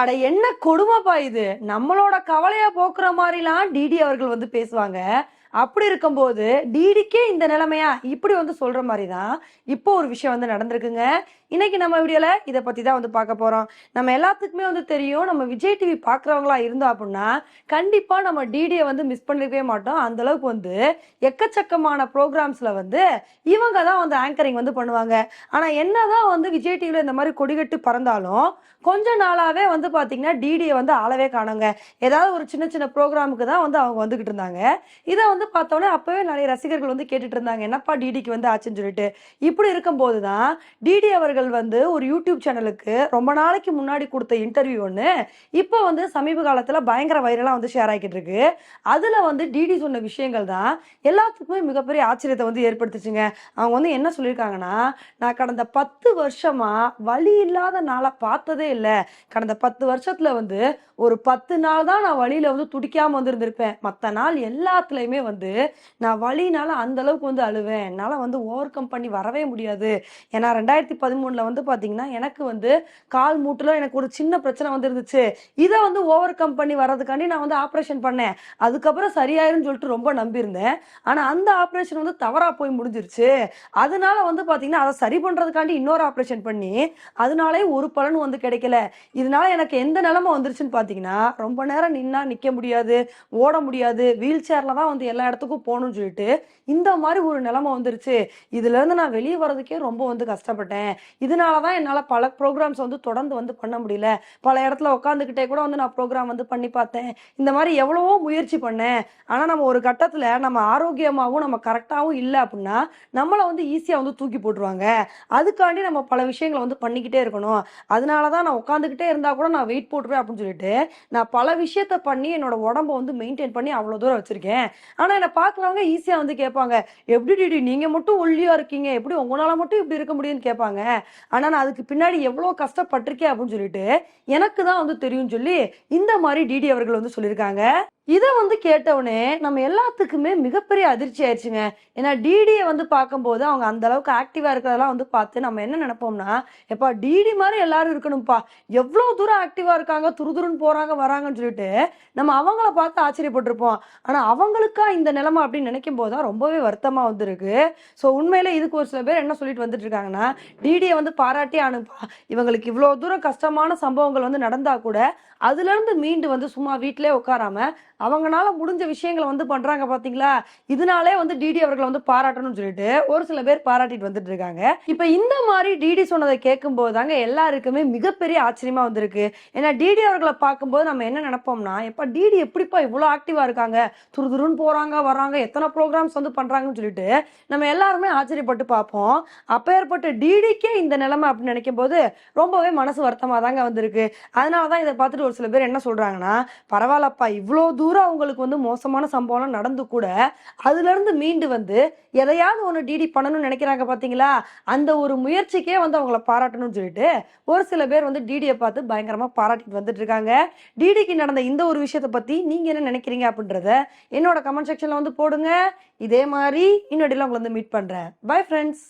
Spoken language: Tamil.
அட என்ன கொடுமைப்பா இது? நம்மளோட கவலையை போக்குற மாதிரிலாம் டிடி அவர்கள் வந்து பேசுவாங்க. அப்படி இருக்கும்போது டிடிக்கே இந்த நிலைமையா? இப்படி வந்து சொல்ற மாதிரி தான் இப்போ ஒரு விஷயம் வந்து நடந்திருக்குங்க. இன்னைக்கு நம்ம வீடியோல இதை பத்தி தான் வந்து பார்க்க போறோம். நம்ம எல்லாத்துக்குமே வந்து தெரியும் நம்ம விஜய் டிவி பாக்குறவங்களா இருந்தோம் அப்படின்னா கண்டிப்பா நம்ம டிடியை வந்து மிஸ் பண்ணிருக்கவே மாட்டோம். அந்த அளவுக்கு வந்து எக்கச்சக்கமான ப்ரோக்ராம்ஸ்ல வந்து இவங்க தான் வந்து ஆங்கரிங் வந்து பண்ணுவாங்க. ஆனா என்னதான் வந்து விஜய் டிவில இந்த மாதிரி கொடிகட்டு பறந்தாலும் கொஞ்ச நாளாவே வந்து பாத்தீங்கன்னா டிடியை வந்து ஆளவே காணுங்க. ஏதாவது ஒரு சின்ன சின்ன ப்ரோக்ராமுக்கு தான் வந்து அவங்க வந்துகிட்டு இருந்தாங்க. இதை வந்து வந்து பார்த்தோன்னே அப்பவே நிறைய ரசிகர்கள் வந்து கேட்டுட்டு இருந்தாங்க என்னப்பா டிடிக்கு வந்து ஆச்சுன்னு சொல்லிட்டு. இப்படி இருக்கும்போது தான் டிடி அவர்கள் வந்து ஒரு யூடியூப் சேனலுக்கு ரொம்ப நாளைக்கு முன்னாடி கொடுத்த இன்டர்வியூ ஒன்று இப்போ வந்து சமீப காலத்தில் பயங்கர வைரலாக வந்து ஷேர் ஆகிட்டு இருக்கு. அதில் வந்து டிடி சொன்ன விஷயங்கள் தான் எல்லாத்துக்குமே மிகப்பெரிய ஆச்சரியத்தை வந்து ஏற்படுத்துச்சுங்க. அவங்க வந்து என்ன சொல்லியிருக்காங்கன்னா நான் கடந்த பத்து வருஷமாக வழி இல்லாத நாளை பார்த்ததே இல்லை. கடந்த பத்து வருஷத்தில் வந்து ஒரு பத்து நாள் தான் நான் வழியில் வந்து துடிக்காமல் வந்திருந்திருப்பேன் மற்ற நாள் எல்லாத்துலேயுமே வந்து நான் வழினால அந்த அளவுக்கு வந்து அழுவேன். என்னால் வந்து ஓவர் கம் பண்ணி வரவே முடியாது. ஏன்னா ரெண்டாயிரத்தி பதிமூணுல வந்து பாத்தீங்கன்னா எனக்கு வந்து கால் மூட்டில் எனக்கு ஒரு சின்ன பிரச்சனை வந்து இருந்துச்சு இதை வந்து ஓவர் கம் பண்ணி வர்றதுக்காண்டி நான் வந்து ஆப்ரேஷன் பண்ணேன். அதுக்கப்புறம் சரியாயிரும்னு சொல்லிட்டு ரொம்ப நம்பியிருந்தேன். ஆனா அந்த ஆப்ரேஷன் வந்து தவறா போய் முடிஞ்சிருச்சு. அதனால வந்து பாத்தீங்கன்னா அதை சரி பண்றதுக்காண்டி இன்னொரு ஆப்ரேஷன் பண்ணி அதனாலே ஒரு பலனும் வந்து கிடைக்கல. இதனால எனக்கு எந்த நிலமை வந்துருச்சுன்னு பார்த்தீங்கன்னா ரொம்ப நேரம் நின்னா நிக்க முடியாது ஓட முடியாது. வீல் சேர்ல தான் வந்து எல்லா இடத்துக்கும் போகணும்னு சொல்லிட்டு இந்த மாதிரி ஒரு நிலைமை வந்துருச்சு. இதுல இருந்து நான் வெளியே வர்றதுக்கே ரொம்ப வந்து கஷ்டப்பட்டேன். இதனால தான் என்னால பல ப்ரோக்ராம்ஸ் வந்து தொடர்ந்து வந்து பண்ண முடியல. பல இடத்துல உட்காந்துக்கிட்டே கூட வந்து நான் ப்ரோக்ராம் வந்து பண்ணி பார்த்தேன். இந்த மாதிரி எவ்வளவோ முயற்சி பண்ணேன். ஆனா நம்ம ஒரு கட்டத்துல நம்ம ஆரோக்கியமாகவும் நம்ம கரெக்டாகவும் இல்லை அப்படின்னா நம்மளை வந்து ஈஸியா வந்து தூக்கி போட்டுருவாங்க. அதுக்காண்டி நம்ம பல விஷயங்களை வந்து பண்ணிக்கிட்டே இருக்கணும். அதனால தான் நான் உட்காந்துக்கிட்டே இருந்தா கூட நான் வெயிட் போட்டுருவேன் அப்படின்னு சொல்லிட்டு நான் பல விஷயத்த பண்ணி என்னோட உடம்ப வந்து மெயின்டைன் பண்ணி அவ்வளோ தூரம் வச்சிருக்கேன். ஆனா என்ன பாக்குறவங்க ஈஸியா வந்து கேட்பாங்க. எப்படி டிடி நீங்க மட்டும் ஒல்லியா இருக்கீங்க. எப்படி உங்களால மட்டும் இப்படி இருக்க முடியும்னு கேட்பாங்க. ஆனா நான் அதுக்கு பின்னாடி எவ்வளவு கஷ்டப்பட்டிருக்கேன் அப்படின்னு சொல்லிட்டு எனக்கு தான் வந்து தெரியும்னு சொல்லி இந்த மாதிரி டிடி அவர்கள் வந்து சொல்லியிருக்காங்க. இதை வந்து கேட்டவுடனே நம்ம எல்லாத்துக்குமே மிகப்பெரிய அதிர்ச்சி ஆயிடுச்சுங்க. ஏன்னா டிடியை வந்து பார்க்கும்போது அவங்க அந்த அளவுக்கு ஆக்டிவா இருக்கிறதெல்லாம் வந்து பார்த்து நம்ம என்ன நினைப்போம்னா எப்பா டிடி மாதிரி எல்லாரும் இருக்கணும்ப்பா எவ்வளோ தூரம் ஆக்டிவா இருக்காங்க துருதுருன்னு போறாங்க வராங்கன்னு சொல்லிட்டு நம்ம அவங்கள பார்த்து ஆச்சரியப்பட்டிருப்போம். ஆனா அவங்களுக்கா இந்த நிலைமை அப்படின்னு நினைக்கும் போது தான் ரொம்பவே வருத்தமா வந்திருக்கு. ஸோ உண்மையில இதுக்கு ஒரு சில பேர் என்ன சொல்லிட்டு வந்துட்டு இருக்காங்கன்னா டிடியை வந்து பாராட்டி அனுப்பா. இவங்களுக்கு இவ்வளோ தூரம் கஷ்டமான சம்பவங்கள் வந்து நடந்தா கூட அதுல இருந்து மீண்டு வந்து சும்மா வீட்டிலே உட்காராம அவங்களால முடிஞ்ச விஷயங்களை வந்து பண்றாங்க பாத்தீங்களா? இதனாலே வந்து டிடி அவர்களை வந்து பாராட்டணும்னு சொல்லிட்டு ஒரு சில பேர் பாராட்டிட்டு வந்துட்டு இருக்காங்க. இப்ப இந்த மாதிரி டிடி சொன்னதை கேட்கும் போது தாங்க எல்லாருக்குமே மிகப்பெரிய ஆச்சரியமா வந்திருக்கு. ஏன்னா டிடி அவர்களை பார்க்கும்போது நம்ம என்ன நினைப்போம்னா எப்ப டிடி எப்படிப்பா இவ்வளவு ஆக்டிவா இருக்காங்க? துருதுருன்னு போறாங்க வராங்க எத்தனை ப்ரோக்ராம்ஸ் வந்து பண்றாங்கன்னு சொல்லிட்டு நம்ம எல்லாருமே ஆச்சரியப்பட்டு பார்ப்போம். அப்பேற்பட்ட டிடிக்கே இந்த நிலைமை அப்படின்னு நினைக்கும் போது ரொம்பவே மனசு வருத்தமா தாங்க வந்திருக்கு. அதனாலதான் இதை பார்த்துட்டு ஒரு சில பேர் என்ன சொல்றாங்கன்னா பரவாயில்லப்பா இவ்வளோ தூரம் அவங்களுக்கு வந்து மோசமான சம்பவம்லாம் நடந்து கூட அதுலேருந்து மீண்டு வந்து எதையாவது ஒன்று டிடி பண்ணணும்னு நினைக்கிறாங்க பார்த்தீங்களா அந்த ஒரு முயற்சிக்கே வந்து அவங்கள பாராட்டணும்னு சொல்லிட்டு ஒரு சில பேர் வந்து டிடியை பார்த்து பயங்கரமாக பாராட்டிட்டு வந்துட்டு இருக்காங்க. டிடிக்கு நடந்த இந்த ஒரு விஷயத்தை பற்றி நீங்கள் என்ன நினைக்கிறீங்க அப்படின்றத என்னோட கமெண்ட் செக்ஷனில் வந்து போடுங்க. இதே மாதிரி இன்னொடியில் உங்களை வந்து மீட் பண்ணுறேன் பை ஃப்ரெண்ட்ஸ்